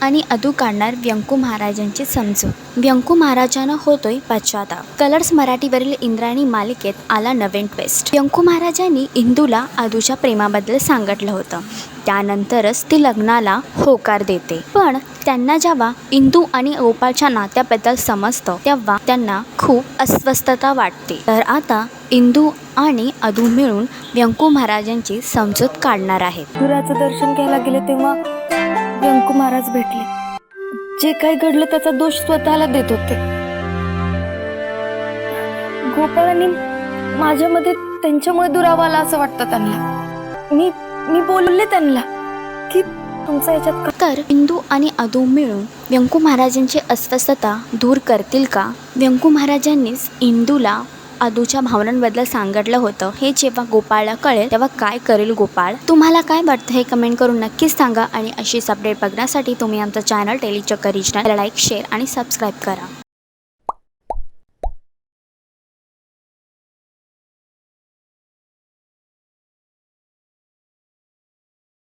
आणि अदू काढणार व्यंकू महाराजांची समजूत व्यंकू महाराजांना होतोय पश्चाताप. कलर्स मराठीवरील इंद्रायणी मालिकेत आला नवीन ट्विस्ट व्यंकू महाराजांनी इंदूला अदूच्या प्रेमाबद्दल सांगितलं होतं. त्यानंतरच ती लग्नाला होकार देते. पण त्यांना जेव्हा इंदू आणि गोपाळच्या नात्याबद्दल समजतं तेव्हा त्यांना खूप अस्वस्थता वाटते. तर आता इंदू आणि अदू मिळून व्यंकू महाराजांची समजूत काढणार आहेत. गुराचं दर्शन घ्यायला गेले तेव्हा व्यंकू महाराज भेटले. जे काही घडलं त्याचा दोष स्वतःला देत होते. गोपाळांनी माझ्यामध्ये त्यांच्यामुळे दुरावा आला असं वाटतं त्यांना. मी मी बोलले त्यांना की तुमचा याच्यात तर इंदू आणि अदू मिळून व्यंकू महाराजांची अस्वस्थता दूर करतील का? व्यंकू महाराजांनीच इंदूला अदूच्या भावनांबद्दल सांगितलं होतं. हे जेव्हा गोपाळला कळेल तेव्हा काय करेल गोपाळ? तुम्हाला काय वाटतं हे कमेंट करून नक्कीच सांगा आणि अशीच अपडेट बघण्यासाठी तुम्ही आमचं channel Telichakkar regional like share आणि सबस्क्राईब करा.